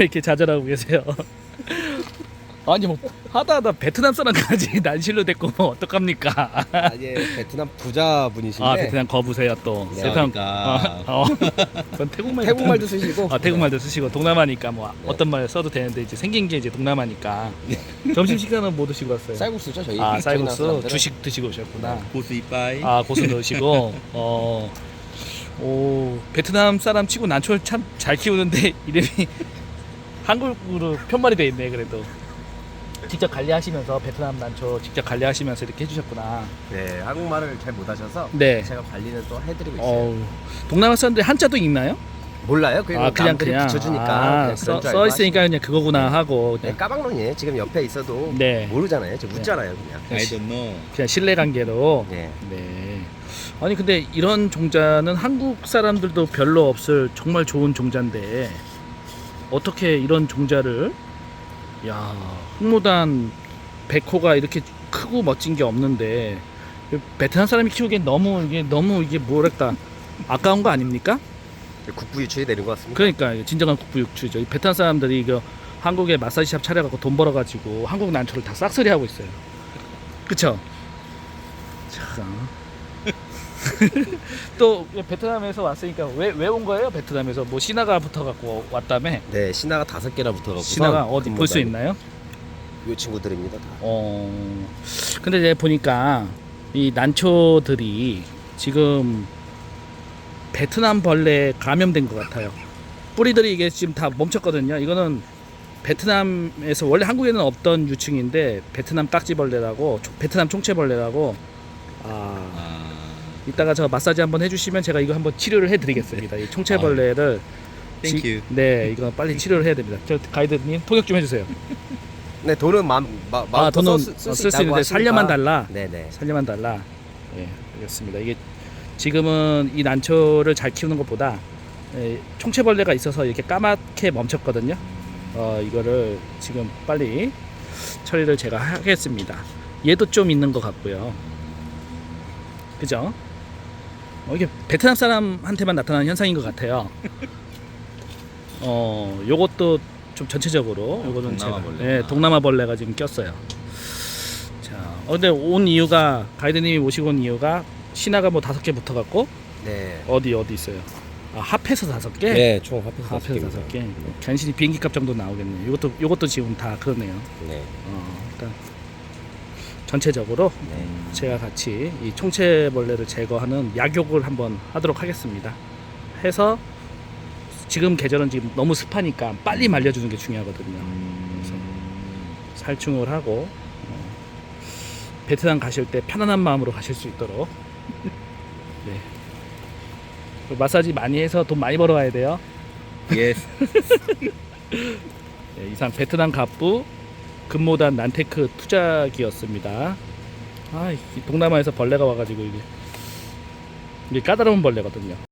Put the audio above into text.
왜 이렇게 좌절하고 계세요? 아니 뭐 하다 하다 베트남 사람까지 난실로 됐고 뭐 어떡합니까? 아, 예, 베트남 부자 분이신데 아 베트남 거부세요 또. 네, 베트남 그러니까. 어, 어. 그건 태국말 태국말도 쓰시고 아 태국말도 쓰시고 동남아니까 뭐 네. 어떤 말 써도 되는데 이제 생긴 게 이제 동남아니까 점심 식사는 뭐 드시고 왔어요? 쌀국수죠 저희 아 베트남 쌀국수 사람들은. 주식 드시고 오셨구나. 고수 이빠이. 아 고수 넣으시고 어. 오 베트남 사람 치고 난초를 참 잘 키우는데 이름이 한국으로 편말이 돼 있네 그래도 직접 관리하시면서 베트남 난초 직접 관리하시면서 이렇게 해주셨구나. 네 한국말을 잘 못하셔서 네. 제가 관리는 또 해드리고 있어요 어 동남아 사람들 한자도 읽나요? 몰라요 그냥, 아 그냥 남들이 그냥 붙여주니까 아, 그냥 써, 그런 줄써 알고 있으니까 그냥 그거구나 하고 하시는- 네, 까방롱이에요 지금 옆에 있어도 네. 모르잖아요 저 웃잖아요 그냥 I don't know. 그냥 신뢰 관계로 네. 네. 아니 근데 이런 종자는 한국 사람들도 별로 없을 정말 좋은 종자인데 어떻게 이런 종자를 야 흑모단 백호가 이렇게 크고 멋진 게 없는데 베트남 사람이 키우기엔 너무 이게 너무 이게 뭐랄까 아까운 거 아닙니까? 국부 유출이 되는 것 같습니다 그러니까 진정한. 이 베트남 사람들이 이거 한국에 마사지샵 차려갖고 돈 벌어가지고 한국 난초를 다 싹쓸이 하고 있어요. 그쵸? 참. 또 베트남에서 왔으니까 왜 왜 온 거예요? 베트남에서 뭐 신화가 붙어갖고 왔다며? 네 신화가 다섯 개나 붙어갖고 신화가 어디 볼 수 있나요? 이 친구들입니다 다. 어. 근데 이제 보니까 이 난초들이 지금 베트남 벌레에 감염된 것 같아요. 뿌리들이 이게 지금 다 멈췄거든요. 이거는 베트남에서 원래 한국에는 없던 유충인데 베트남 딱지벌레라고 초- 베트남 총체벌레라고 아 아. 이따가 저 마사지 한번 해주시면 제가 이거 한번 치료를 해드리겠습니다. 이 총체벌레를 Thank 지-. 네 이거 빨리 치료를 해야 됩니다. 저 가이드님 통역 좀 해주세요. 네 돈은 마음 마, 아 마음껏 돈은 쓸 수 있는데 살려만. 달라. 네네 살려만 달라. 예, 알겠습니다. 이게 지금은 이 난초를 잘 키우는 것보다 예, 총체벌레가 있어서 이렇게 까맣게 멈췄거든요. 어, 이거를 지금 빨리 처리를 제가 하겠습니다. 얘도 좀 있는 것 같고요. 그죠? 어, 이게 베트남 사람한테만 나타나는 현상인 것 같아요. 어, 요것도 좀 전체적으로 요거는 동남아 제가 벌레구나. 예, 동남아 벌레가 지금 꼈어요. 자, 어, 근데 온 이유가 가이드님이 모시고 온 이유가 신화가 뭐 다섯 개 붙어갖고 네. 어디 어디 있어요? 아, 합해서 다섯 개? 네, 총 합해서 다섯 합해서 개입니다. 다섯 개. 간신히 비행기 값 정도 나오겠네요. 이것도 이것도 지금 다 그러네요. 네. 어, 일단 전체적으로 네. 제가 같이 이 총체벌레를 제거하는 약욕을 한번 하도록 하겠습니다. 해서 지금 계절은 지금 너무 습하니까 빨리 말려주는 게 중요하거든요. 음. 살충을 하고 어, 베트남 가실 때 편안한 마음으로 가실 수 있도록 네. 마사지 많이 해서 돈 많이 벌어와야 돼요. Yes. 네, 이상 베트남 갑부 금모단 난테크 투자기였습니다. 아, 이 동남아에서 벌레가 와가지고 이게 이게 까다로운 벌레거든요.